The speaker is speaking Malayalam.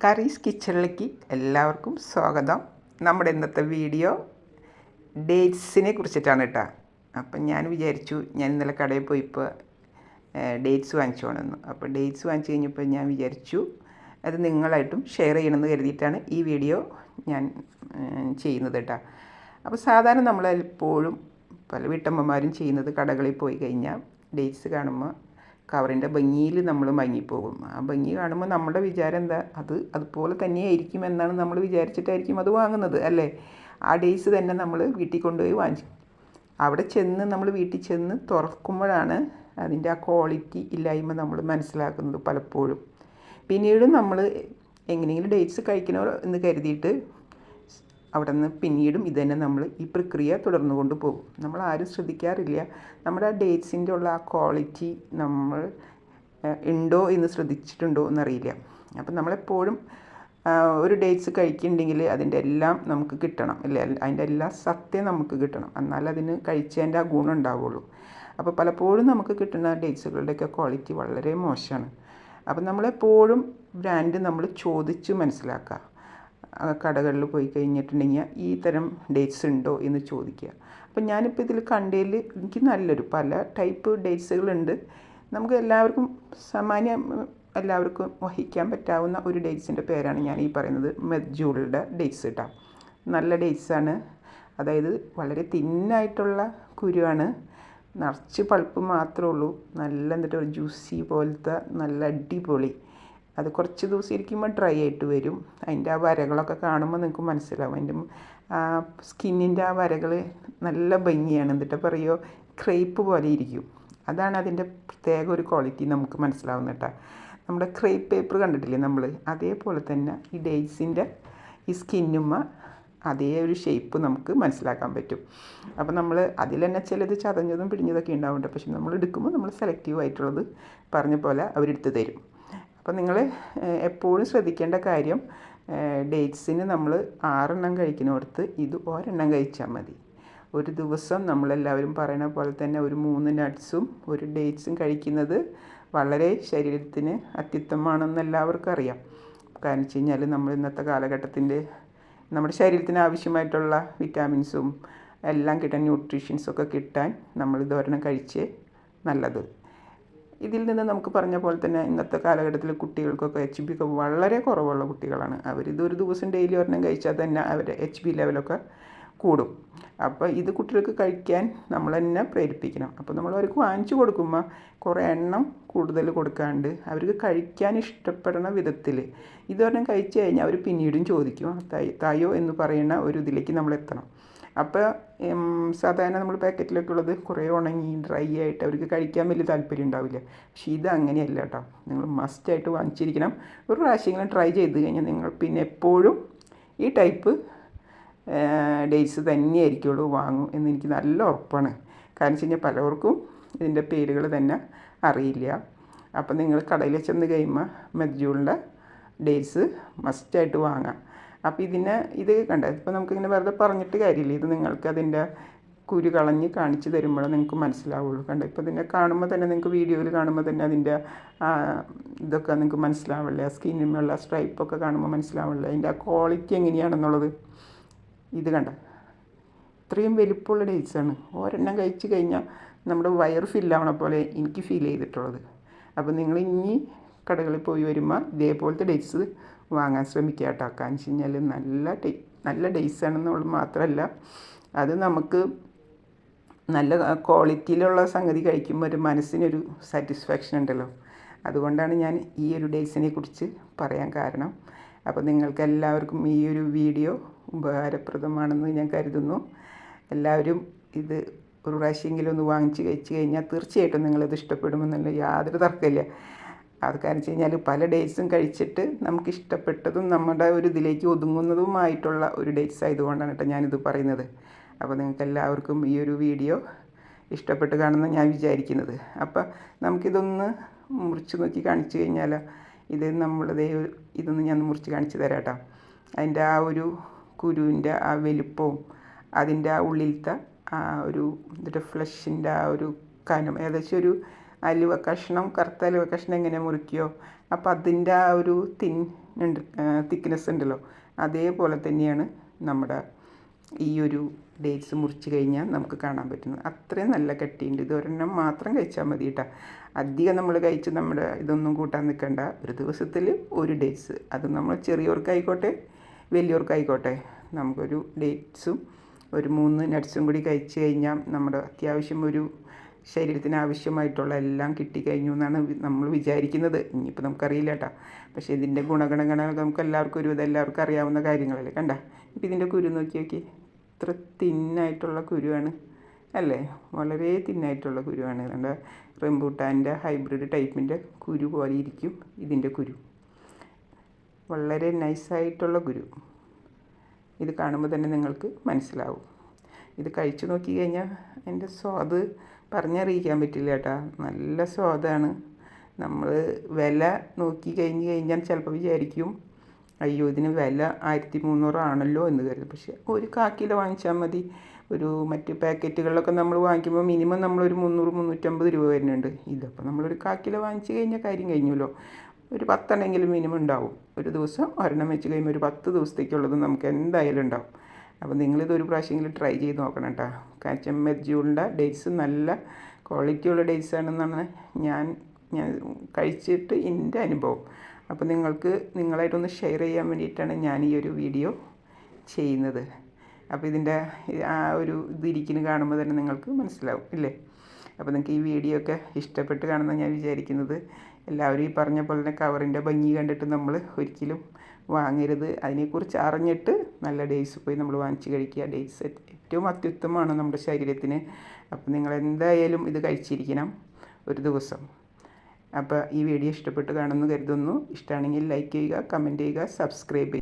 കറീസ് കിച്ചണിലേക്ക് എല്ലാവർക്കും സ്വാഗതം. നമ്മുടെ ഇന്നത്തെ വീഡിയോ ഡേറ്റ്സിനെ കുറിച്ചിട്ടാണ് കേട്ടോ. അപ്പം ഞാൻ വിചാരിച്ചു ഞാൻ ഇന്നലെ കടയിൽ പോയി ഇപ്പോൾ ഡേറ്റ്സ് വാങ്ങിച്ചു കൊണ്ടുവന്നു അപ്പോൾ ഡേറ്റ്സ് വാങ്ങിച്ചു കഴിഞ്ഞപ്പോൾ ഞാൻ വിചാരിച്ചു അത് നിങ്ങളായിട്ടും ഷെയർ ചെയ്യണമെന്ന് കരുതിയിട്ടാണ് ഈ വീഡിയോ ഞാൻ ചെയ്യുന്നത് കേട്ടോ. അപ്പോൾ സാധാരണ നമ്മളെപ്പോഴും പല വീട്ടമ്മമാരും ചെയ്യുന്നത് കടകളിൽ പോയി കഴിഞ്ഞാൽ ഡേറ്റ്സ് കാണുമ്പോൾ കവറിന്റെ ഭംഗിയിൽ നമ്മൾ മങ്ങിപ്പോകും. ആ ഭംഗി കാണുമ്പോൾ നമ്മുടെ വിചാരം എന്താ? അത് അതുപോലെ തന്നെയായിരിക്കും എന്നാണ് നമ്മൾ വിചാരിച്ചിട്ടായിരിക്കും അത് വാങ്ങുന്നത് അല്ലേ? ആ ഡേയ്സ് തന്നെ നമ്മൾ വീട്ടിൽ കൊണ്ടുപോയി വാങ്ങിച്ചു അവിടെ ചെന്ന് നമ്മൾ വീട്ടിൽ ചെന്ന് തുറക്കുമ്പോഴാണ് അതിന്റെ ആ ക്വാളിറ്റി ഇല്ലായ്മ നമ്മൾ മനസ്സിലാക്കുന്നത് പലപ്പോഴും. പിന്നീട് നമ്മൾ എങ്ങനെയെങ്കിലും ഡേറ്റ്സ് കഴിക്കണോ എന്ന് കരുതിയിട്ട് അവിടെ നിന്ന് പിന്നീടും ഇത് തന്നെ നമ്മൾ ഈ പ്രക്രിയ തുടർന്നു കൊണ്ടുപോകും നമ്മൾ ആരും ശ്രദ്ധിക്കാറില്ല. നമ്മുടെ ആ ഡേറ്റ്സിന്റെ ഉള്ള ആ ക്വാളിറ്റി നമ്മൾ ഉണ്ടോ എന്ന് ശ്രദ്ധിച്ചിട്ടുണ്ടോ എന്നറിയില്ല. അപ്പം നമ്മളെപ്പോഴും ഒരു ഡേറ്റ്സ് കഴിക്കുന്നുണ്ടെങ്കിൽ അതിന്റെ എല്ലാം നമുക്ക് കിട്ടണം അല്ലേ? അതിന്റെ എല്ലാ സത്യം നമുക്ക് കിട്ടണം. എന്നാലേ അതിന് കഴിച്ചതിന്റെ ആ ഗുണം ഉണ്ടാവുള്ളൂ. അപ്പോൾ പലപ്പോഴും നമുക്ക് കിട്ടുന്ന ഡേറ്റ്സുകളുടെയൊക്കെ ക്വാളിറ്റി വളരെ മോശമാണ്. അപ്പം നമ്മളെപ്പോഴും ബ്രാൻഡ് നമ്മൾ ചോദിച്ച് മനസ്സിലാക്കുക. കടകളിൽ പോയി കഴിഞ്ഞിട്ടുണ്ടെങ്കിൽ ഈ തരം ഡേറ്റ്സ് ഉണ്ടോ എന്ന് ചോദിക്കുക. അപ്പം ഞാനിപ്പോൾ ഇതിൽ കണ്ടതിൽ എനിക്ക് നല്ലൊരു പല ടൈപ്പ് ഡേറ്റ്സുകളുണ്ട് നമുക്ക് എല്ലാവർക്കും സാമാന്യം എല്ലാവർക്കും വഹിക്കാൻ പറ്റാവുന്ന ഒരു ഡേറ്റ്സിന്റെ പേരാണ് ഞാൻ ഈ പറയുന്നത് മെജ്ജൂളുടെ ഡേറ്റ്സ് കേട്ടോ നല്ല ഡേറ്റ്സാണ് അതായത് വളരെ തിന്നായിട്ടുള്ള കുരുവാണ്. നിറച്ച് പൾപ്പ് മാത്രമേ ഉള്ളൂ. നല്ല എന്നിട്ട് ഒരു ജ്യൂസി പോലത്തെ നല്ല അടിപൊളി അത് കുറച്ച് ദിവസം ഇരിക്കുമ്പോൾ ഡ്രൈ ആയിട്ട് വരും. അതിന്റെ ആ വരകളൊക്കെ കാണുമ്പോൾ നിങ്ങൾക്ക് മനസ്സിലാവും. അതിന്റെ ആ സ്കിന്നിന്റെ ആ വരകൾ നല്ല ഭംഗിയാണ്. എന്നിട്ട് പറയുമോ ക്രേപ്പ് പോലെ ഇരിക്കും. അതാണ് അതിന്റെ പ്രത്യേക ഒരു ക്വാളിറ്റി നമുക്ക് മനസ്സിലാവുന്ന കേട്ടോ. നമ്മുടെ ക്രേപ്പ് പേപ്പർ കണ്ടിട്ടില്ലേ നമ്മൾ അതേപോലെ തന്നെ ഈ ഡേറ്റ്സിന്റെ ഈ സ്കിന്നുമ്മ അതേ ഒരു ഷേപ്പ് നമുക്ക് മനസ്സിലാക്കാൻ പറ്റും. അപ്പോൾ നമ്മൾ അതിൽ തന്നെ ചിലത് ചതഞ്ഞതും പിടിഞ്ഞതൊക്കെ ഉണ്ടാവുന്നുണ്ട് പക്ഷെ നമ്മൾ എടുക്കുമ്പോൾ നമ്മൾ സെലക്റ്റീവ് ആയിട്ടുള്ളത് പറഞ്ഞ പോലെ അവരെടുത്ത് തരും. അപ്പോൾ നിങ്ങൾ എപ്പോഴും ശ്രദ്ധിക്കേണ്ട കാര്യം ഡേറ്റ്സിന് നമ്മൾ ആറെണ്ണം കഴിക്കുന്നിടത്ത് ഇത് ഒരെണ്ണം കഴിച്ചാൽ മതി. ഒരു ദിവസം നമ്മളെല്ലാവരും പറയുന്ന പോലെ തന്നെ ഒരു മൂന്ന് നട്ട്സും ഒരു ഡേറ്റ്സും കഴിക്കുന്നത് വളരെ ശരീരത്തിന് അത്യുത്തമമാണെന്ന് എല്ലാവർക്കും അറിയാം. കാരണം വെച്ച് കഴിഞ്ഞാൽ നമ്മൾ ഇന്നത്തെ കാലഘട്ടത്തിന്റെ നമ്മുടെ ശരീരത്തിന് ആവശ്യമായിട്ടുള്ള വിറ്റാമിൻസും എല്ലാം കിട്ടാൻ ന്യൂട്രീഷ്യൻസൊക്കെ കിട്ടാൻ നമ്മൾ ഇതൊരെണ്ണം കഴിച്ച് നല്ലത്. ഇതിൽ നിന്ന് നമുക്ക് പറഞ്ഞ പോലെ തന്നെ ഇന്നത്തെ കാലഘട്ടത്തിൽ കുട്ടികൾക്കൊക്കെ എച്ച് ബി ഒക്കെ വളരെ കുറവുള്ള കുട്ടികളാണ്. അവരിത് ഒരു ദിവസം ഡെയിലി ഒരെണ്ണം കഴിച്ചാൽ തന്നെ അവരെ എച്ച് ബി ലെവലൊക്കെ കൂടും. അപ്പോൾ ഇത് കുട്ടികൾക്ക് കഴിക്കാൻ നമ്മൾ തന്നെ പ്രേരിപ്പിക്കണം. അപ്പോൾ നമ്മൾ അവർക്ക് വാങ്ങിച്ചു കൊടുക്കുമ്പോൾ കുറേ എണ്ണം കൂടുതൽ കൊടുക്കാണ്ട് അവർക്ക് കഴിക്കാൻ ഇഷ്ടപ്പെടുന്ന വിധത്തിൽ ഇതൊരെണ്ണം കഴിച്ചു കഴിഞ്ഞാൽ അവർ പിന്നീടും ചോദിക്കും "ആ, തായോ? എന്ന് പറയുന്ന ഒരു ഇതിലേക്ക് നമ്മൾ എത്തണം. അപ്പോൾ സാധാരണ നമ്മൾ പാക്കറ്റിലൊക്കെ ഉള്ളത് കുറേ ഉണങ്ങി ഡ്രൈ ആയിട്ട് അവർക്ക് കഴിക്കാൻ വലിയ താല്പര്യം ഉണ്ടാവില്ല. പക്ഷേ ഇത് അങ്ങനെയല്ല കേട്ടോ. നിങ്ങൾ മസ്റ്റായിട്ട് വാങ്ങിച്ചിരിക്കണം. ഒരു പ്രാവശ്യമെങ്കിലും ട്രൈ ചെയ്ത് കഴിഞ്ഞാൽ നിങ്ങൾ പിന്നെ എപ്പോഴും ഈ ടൈപ്പ് ഡേറ്റ്സ് തന്നെയായിരിക്കുള്ളൂ വാങ്ങും എന്ന് എനിക്ക് നല്ല ഉറപ്പാണ്. കാരണം വെച്ച് കഴിഞ്ഞാൽ പലർക്കും ഇതിന്റെ പേരുകൾ തന്നെ അറിയില്ല. അപ്പം നിങ്ങൾ കടയിൽ ചെന്ന് കഴിയുമ്പോൾ മെജ്ജൂളിന്റെ ഡേറ്റ്സ് മസ്റ്റായിട്ട് വാങ്ങാം. അപ്പോൾ ഇതിനെ ഇത് കണ്ട? ഇപ്പോൾ നമുക്കിങ്ങനെ വെറുതെ പറഞ്ഞിട്ട് കാര്യമില്ല. ഇത് നിങ്ങൾക്ക് അതിന്റെ കുരു കളഞ്ഞ് കാണിച്ച് തരുമ്പോഴേ നിങ്ങൾക്ക് മനസ്സിലാവുള്ളൂ. കണ്ട? ഇപ്പോൾ ഇതിനെ കാണുമ്പോൾ തന്നെ നിങ്ങൾക്ക് വീഡിയോയിൽ കാണുമ്പോൾ തന്നെ അതിന്റെ ഇതൊക്കെ നിങ്ങൾക്ക് മനസ്സിലാവില്ല? സ്കിന്നിനുള്ള സ്ട്രൈപ്പൊക്കെ കാണുമ്പോൾ മനസ്സിലാവില്ല? അതിന്റെ ആ ക്വാളിറ്റി എങ്ങനെയാണെന്നുള്ളത്? ഇത് കണ്ട. ഇത്രയും വലിപ്പമുള്ള ഡേറ്റ്സാണ് ഒരെണ്ണം കഴിച്ച് കഴിഞ്ഞാൽ നമ്മുടെ വയർ ഫില്ലാവണ പോലെ എനിക്ക് ഫീൽ ചെയ്തിട്ടുള്ളത്. അപ്പോൾ നിങ്ങൾ ഇനി കടകളിൽ പോയി വരുമ്പോൾ ഇതേപോലത്തെ ഡേറ്റ്സ് വാങ്ങാൻ ശ്രമിക്കുക കേട്ടോ. കാരണം വെച്ച് കഴിഞ്ഞാൽ നല്ല ടേ ആണെന്നുള്ളത് മാത്രമല്ല അത് നമുക്ക് നല്ല ക്വാളിറ്റിയിലുള്ള സംഗതി കഴിക്കുമ്പോൾ ഒരു മനസ്സിനൊരു സാറ്റിസ്ഫാക്ഷൻ ഉണ്ടല്ലോ. അതുകൊണ്ടാണ് ഞാൻ ഈ ഒരു ഡേറ്റ്സിനെ കുറിച്ച് പറയാൻ കാരണം. അപ്പോൾ നിങ്ങൾക്കെല്ലാവർക്കും ഈ ഒരു വീഡിയോ ഉപകാരപ്രദമാണെന്ന് ഞാൻ കരുതുന്നു. എല്ലാവരും ഇത് ഒരു പ്രാവശ്യമെങ്കിലും ഒന്ന് വാങ്ങിച്ച് കഴിച്ച് കഴിഞ്ഞാൽ തീർച്ചയായിട്ടും നിങ്ങളിത് ഇഷ്ടപ്പെടുമെന്നുള്ള യാതൊരു തർക്കമില്ല. അത് കാരണം വെച്ച് കഴിഞ്ഞാൽ പല ഡേറ്റ്സും കഴിച്ചിട്ട് നമുക്ക് ഇഷ്ടപ്പെട്ടതും നമ്മുടെ ഒരു ഇതിലേക്ക് ഒതുങ്ങുന്നതുമായിട്ടുള്ള ഒരു ഡേറ്റ്സ് ആയതുകൊണ്ടാണ് കേട്ടോ ഞാനിത് പറയുന്നത്. അപ്പോൾ നിങ്ങൾക്ക് എല്ലാവർക്കും ഈ ഒരു വീഡിയോ ഇഷ്ടപ്പെട്ട് കാണുന്ന ഞാൻ വിചാരിക്കുന്നത്. അപ്പോൾ നമുക്കിതൊന്ന് മുറിച്ച് നോക്കി കാണിച്ചു കഴിഞ്ഞാൽ ഇത് നമ്മളതേ ഇതൊന്ന് ഞാൻ മുറിച്ച് കാണിച്ചു തരാം കേട്ടോ. അതിന്റെ ആ ഒരു കുരുവിന്റെ ആ വലിപ്പവും അതിന്റെ ആ ഉള്ളിലത്തെ ആ ഒരു എന്നിട്ട് ഫ്ലഷിന്റെ ആ ഒരു കനം ഏകദേശം ഒരു അലുവ കഷ്ണം കറുത്ത അലുവ കഷ്ണം എങ്ങനെ മുറിക്കുകയോ അപ്പോൾ അതിന്റെ ആ ഒരു തിൻ ഉണ്ട് തിക്നെസ് ഉണ്ടല്ലോ അതേപോലെ തന്നെയാണ് നമ്മുടെ ഈ ഒരു ഡേറ്റ്സ് മുറിച്ച് കഴിഞ്ഞാൽ നമുക്ക് കാണാൻ പറ്റുന്നത്. അത്രയും നല്ല കട്ടിയുണ്ട്. ഇത് ഒരെണ്ണം മാത്രം കഴിച്ചാൽ മതി കേട്ടോ. അധികം നമ്മൾ കഴിച്ച് നമ്മുടെ ഇതൊന്നും കൂട്ടാൻ നിൽക്കണ്ട. ഒരു ദിവസത്തിൽ ഒരു ഡേറ്റ്സ്. അത് നമ്മൾ ചെറിയവർക്കായിക്കോട്ടെ വലിയവർക്കായിക്കോട്ടെ. നമുക്കൊരു ഡേറ്റ്സും ഒരു മൂന്ന് നട്ട്സും കൂടി കഴിച്ച് കഴിഞ്ഞാൽ നമ്മുടെ അത്യാവശ്യം ഒരു ശരീരത്തിന് ആവശ്യമായിട്ടുള്ള എല്ലാം കിട്ടിക്കഴിഞ്ഞു എന്നാണ് നമ്മൾ വിചാരിക്കുന്നത്. ഇനിയിപ്പോൾ നമുക്കറിയില്ല കേട്ടോ. പക്ഷേ ഇതിന്റെ ഗുണഗണങ്ങൾ നമുക്ക് എല്ലാവർക്കും ഒരു ഇതെല്ലാവർക്കും അറിയാവുന്ന കാര്യങ്ങളല്ലേ കണ്ട? ഇപ്പം ഇതിന്റെ കുരു നോക്കി നോക്കി. ഇത്ര തിന്നായിട്ടുള്ള കുരുവാണ് അല്ലേ? വളരെ തിന്നായിട്ടുള്ള കുരുവാണ്. നമ്മുടെ റെമ്പൂട്ടാന്റെ ഹൈബ്രിഡ് ടൈപ്പിന്റെ കുരു പോലെ ഇരിക്കും ഇതിന്റെ കുരു. വളരെ നൈസായിട്ടുള്ള ഗുരു. ഇത് കാണുമ്പോൾ തന്നെ നിങ്ങൾക്ക് മനസ്സിലാവും. ഇത് കഴിച്ചു നോക്കി കഴിഞ്ഞാൽ അതിന്റെ സ്വാദ് പറഞ്ഞറിയിക്കാൻ പറ്റില്ല കേട്ടോ. നല്ല സ്വാദാണ്. നമ്മൾ വില നോക്കി കഴിഞ്ഞ് കഴിഞ്ഞാൽ ചിലപ്പോൾ വിചാരിക്കും അയ്യോ ഇതിന് വില ആയിരത്തി മുന്നൂറാണല്ലോ എന്ന് കരുതും. പക്ഷേ ഒരു കാ വാങ്ങിച്ചാൽ മതി. ഒരു മറ്റ് പാക്കറ്റുകളിലൊക്കെ നമ്മൾ വാങ്ങിക്കുമ്പോൾ മിനിമം നമ്മളൊരു മുന്നൂറ് മുന്നൂറ്റമ്പത് രൂപ വരുന്നുണ്ട്. ഇതപ്പോൾ നമ്മളൊരു കാ വാങ്ങിച്ച് കഴിഞ്ഞാൽ കാര്യം കഴിഞ്ഞല്ലോ. ഒരു പത്തെണ്ണമെങ്കിലും മിനിമം ഉണ്ടാവും. ഒരു ദിവസം ഒരെണ്ണം വെച്ച് കഴിയുമ്പോൾ ഒരു പത്ത് ദിവസത്തേക്കുള്ളത് നമുക്ക് എന്തായാലും ഉണ്ടാവും. അപ്പോൾ നിങ്ങളിത് ഒരു പ്രാവശ്യമെങ്കിലും ട്രൈ ചെയ്ത് നോക്കണം കേട്ടോ കാച്ചം ജൂളിന്റെ ഡേറ്റ്സ് നല്ല ക്വാളിറ്റിയുള്ള ഡേറ്റ്സ് ആണെന്നാണ് ഞാൻ ഞാൻ കഴിച്ചിട്ട് എന്റെ അനുഭവം. അപ്പോൾ നിങ്ങൾക്ക് നിങ്ങളായിട്ടൊന്ന് ഷെയർ ചെയ്യാൻ വേണ്ടിയിട്ടാണ് ഞാൻ ഈ ഒരു വീഡിയോ ചെയ്യുന്നത്. അപ്പോൾ ഇതിന്റെ ആ ഒരു ഇതിരിക്കുന്ന കാണുമ്പോൾ തന്നെ നിങ്ങൾക്ക് മനസ്സിലാവും ഇല്ലേ? അപ്പോൾ നിങ്ങൾക്ക് ഈ വീഡിയോ ഒക്കെ ഇഷ്ടപ്പെട്ട് കാണുന്ന ഞാൻ വിചാരിക്കുന്നത്. എല്ലാവരും ഈ പറഞ്ഞ പോലെ തന്നെ കവറിന്റെ ഭംഗി കണ്ടിട്ട് നമ്മൾ ഒരിക്കലും വാങ്ങരുത്. അതിനെക്കുറിച്ച് അറിഞ്ഞിട്ട് നല്ല ഡേയ്സ് പോയി നമ്മൾ വാങ്ങിച്ച് കഴിക്കുക. ഡേയ്സ് ഏറ്റവും അത്യുത്തമമാണ് നമ്മുടെ ശരീരത്തിന്. അപ്പോൾ നിങ്ങൾ എന്തായാലും ഇത് കഴിച്ചിരിക്കണം ഒരു ദിവസം. അപ്പോൾ ഈ വീഡിയോ ഇഷ്ടപ്പെട്ട് കാണുമെന്ന് കരുതുന്നു. ഇഷ്ടമാണെങ്കിൽ ലൈക്ക് ചെയ്യുക കമന്റ് ചെയ്യുക സബ്സ്ക്രൈബ് ചെയ്യുക